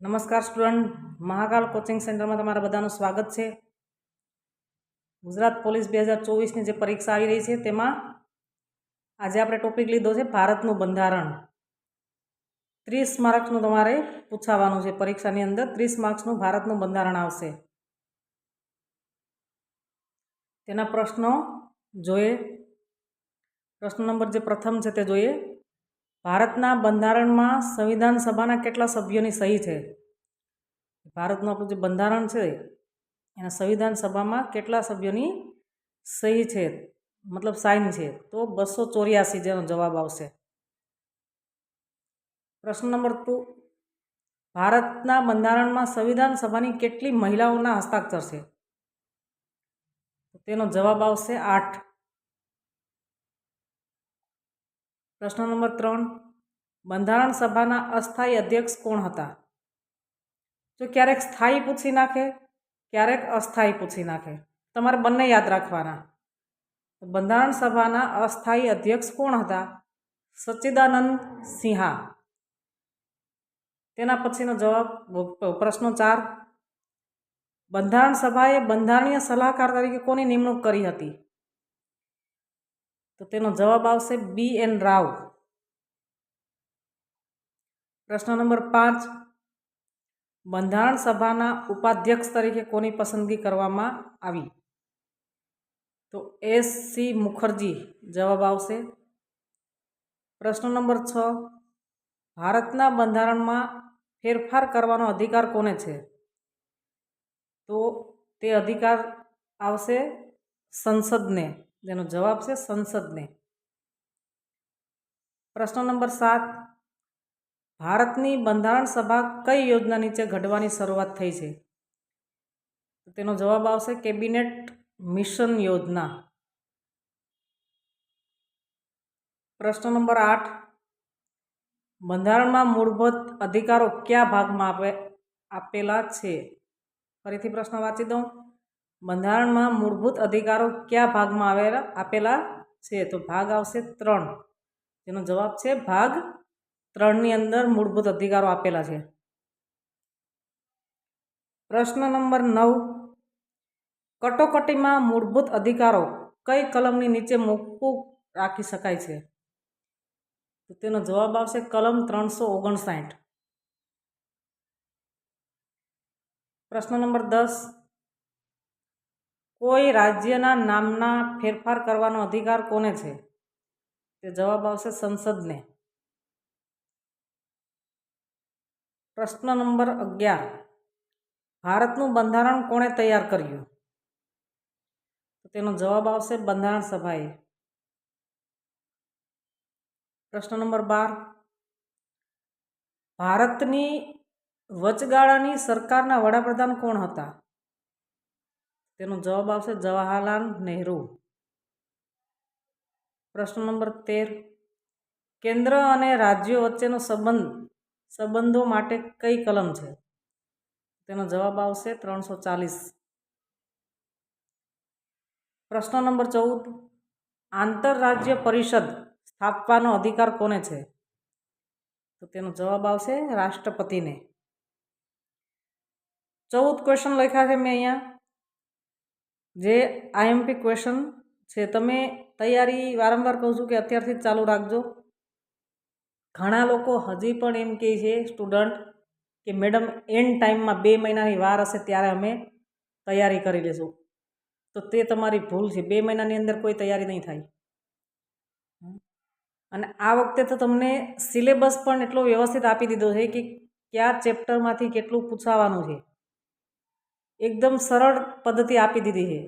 નમસ્કાર student, Mahakal coaching સેન્ટરમાં તમારા બધાનું સ્વાગત છે. ગુજરાત પોલીસ બે હજાર ચોવીસની જે પરીક્ષા આવી રહી છે, તેમાં આજે આપણે ટોપિક લીધો છે, ભારતનું બંધારણ. ત્રીસ માર્ક્સનું તમારે પૂછાવાનું છે પરીક્ષાની અંદર, ત્રીસ માર્ક્સનું ભારતનું બંધારણ આવશે. તેના પ્રશ્નો જોઈએ. પ્રશ્ન નંબર જે પ્રથમ છે તે જોઈએ. ભારતના બંધારણમાં સંવિધાન સભાના કેટલા સભ્યોની સહી છે? ભારતનું આપણું જે બંધારણ છે, એના સંવિધાન સભામાં કેટલા સભ્યોની સહી છે? મતલબ સાઇન છે. તો બસો ચોર્યાસી જેનો જવાબ આવશે. પ્રશ્ન નંબર ટુ. ભારતના બંધારણમાં સંવિધાન સભાની કેટલી મહિલાઓના હસ્તાક્ષર છે? તેનો જવાબ આવશે આઠ. પ્રશ્ન નંબર ત્રણ, બંધારણ સભાના અસ્થાયી અધ્યક્ષ કોણ હતા? જો ક્યારેક સ્થાયી પૂછી નાખે, ક્યારેક અસ્થાયી પૂછી નાખે. તમારે બંને યાદ રાખવાના. બંધારણ સભાના અસ્થાયી અધ્યક્ષ કોણ હતા? સચ્ચિદાનંદ સિંહા. તેના પછીનો જવાબ પ્રશ્નો ચાર. બંધારણ સભાએ બંધારણીય સલાહકાર તરીકે કોની નિમણૂક કરી હતી? તો તેનો જવાબ આવશે બી એન રાવ. પ્રશ્ન નંબર પાંચ. બંધારણ સભાના ઉપાધ્યક્ષ તરીકે કોની પસંદગી કરવામાં આવી? તો એસ સી મુખર્જી જવાબ આવશે. પ્રશ્ન નંબર છ. ભારતના બંધારણમાં ફેરફાર કરવાનો અધિકાર કોને છે? તો તે અધિકાર આવશે સંસદને. જેનો જવાબ છે સંસદને. પ્રશ્ન નંબર સાત. ભારતની બંધારણ સભા કઈ યોજના નીચે ઘડવાની શરૂઆત થઈ છે? તેનો જવાબ આવશે કેબિનેટ મિશન યોજના. પ્રશ્ન નંબર આઠ. બંધારણમાં મૂળભૂત અધિકારો કયા ભાગમાં આપે, આપેલા છે? ફરીથી પ્રશ્ન વાંચી દઉં. બંધારણમાં મૂળભૂત અધિકારો કયા ભાગમાં આવેલા, આપેલા છે? તો ભાગ આવશે ત્રણ. તેનો જવાબ છે ભાગ ત્રણની અંદર મૂળભૂત અધિકારો આપેલા છે. પ્રશ્ન નંબર નવ. કટોકટીમાં મૂળભૂત અધિકારો કઈ કલમની નીચે મૂકવું રાખી શકાય છે? તો તેનો જવાબ આવશે કલમ ત્રણસો ઓગણસાઠ. પ્રશ્ન નંબર દસ. કોઈ રાજ્યના નામના ફેરફાર કરવાનો અધિકાર કોને છે? તે જવાબ આવશે સંસદને. પ્રશ્ન નંબર અગિયાર. ભારતનું બંધારણ કોણે તૈયાર કર્યું? તેનો જવાબ આવશે બંધારણ સભાએ. પ્રશ્ન નંબર બાર. ભારતની વચગાળાની સરકારના વડાપ્રધાન કોણ હતા? તેનો જવાબ આવશે જવાહરલાલ નહેરુ. પ્રશ્ન નંબર તેર. કેન્દ્ર અને રાજ્યો વચ્ચેનો સંબંધ, સંબંધો માટે કઈ કલમ છે? તેનો જવાબ આવશે ત્રણસો ચાલીસ. પ્રશ્ન નંબર ચૌદ. આંતરરાજ્ય પરિષદ સ્થાપવાનો અધિકાર કોને છે? તો તેનો જવાબ આવશે રાષ્ટ્રપતિને. ચૌદ ક્વેશ્ચન લખ્યા છે મેં અહીંયા. જે આઈએમપી ક્વેશ્ચન છે, તમે તૈયારી વારંવાર કહું છું કે અત્યારથી જ ચાલુ રાખજો. ઘણા લોકો હજી પણ એમ કહે છે સ્ટુડન્ટ કે મેડમ એન્ડ ટાઈમમાં બે મહિનાની વાર હશે ત્યારે અમે તૈયારી કરી લઈશું તો તે તમારી ભૂલ છે, બે મહિનાની અંદર કોઈ તૈયારી નહીં થાય. અને આ વખતે તો તમને સિલેબસ પણ એટલો વ્યવસ્થિત આપી દીધો છે કે કયા ચેપ્ટરમાંથી કેટલું પૂછાવાનું છે. એકદમ સરળ પદ્ધતિ આપી દીધી છે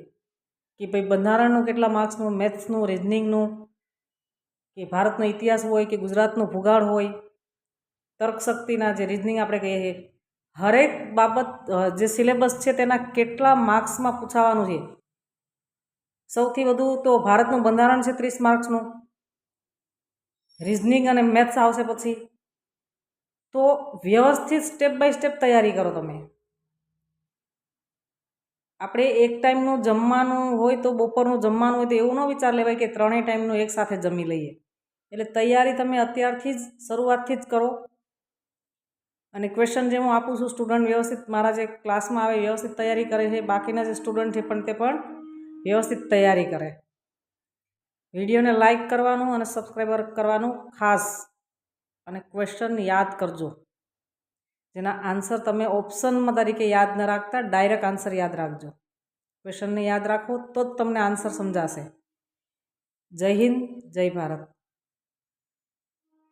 કે ભાઈ બંધારણનું કેટલા માર્ક્સનું, મેથ્સનું રિઝનિંગનું કે ભારતનો ઇતિહાસ હોય કે ગુજરાતનો ભૂગોળ હોય, તર્કશક્તિના જે રિઝનિંગ આપણે કહીએ છીએ, હરેક બાબત જે સિલેબસ છે તેના કેટલા માર્ક્સમાં પૂછાવાનું છે? સૌથી વધુ તો ભારતનું બંધારણ છે ત્રીસ માર્ક્સનું રિઝનિંગ અને મેથ્સ આવશે પછી. તો વ્યવસ્થિત સ્ટેપ બાય સ્ટેપ તૈયારી કરો તમે. આપણે એક ટાઈમનું જમવાનું હોય તો બપોરનું જમવાનું હોય તો એવું ન વિચાર લેવાય કે ત્રણેય ટાઈમનું એક સાથે જમી લઈએ. એટલે તૈયારી તમે અત્યારથી જ શરૂઆતથી જ કરો. અને ક્વેશ્ચન જે હું આપું છું સ્ટુડન્ટ વ્યવસ્થિત મારા જે ક્લાસમાં આવે વ્યવસ્થિત તૈયારી કરે છે, બાકીના જે સ્ટુડન્ટ છે પણ તે પણ વ્યવસ્થિત તૈયારી કરે. વિડીયોને લાઈક કરવાનું અને સબસ્ક્રાઈબર કરવાનું ખાસ. અને ક્વેશ્ચન યાદ કરજો. જેના આન્સર તમે ઓપ્શનમાં તરીકે યાદ ન રાખતા ડાયરેક્ટ આન્સર યાદ રાખજો. ક્વેશ્ચનને યાદ રાખો તો જ તમને આન્સર સમજાશે. જય હિન્દ, જય ભારત.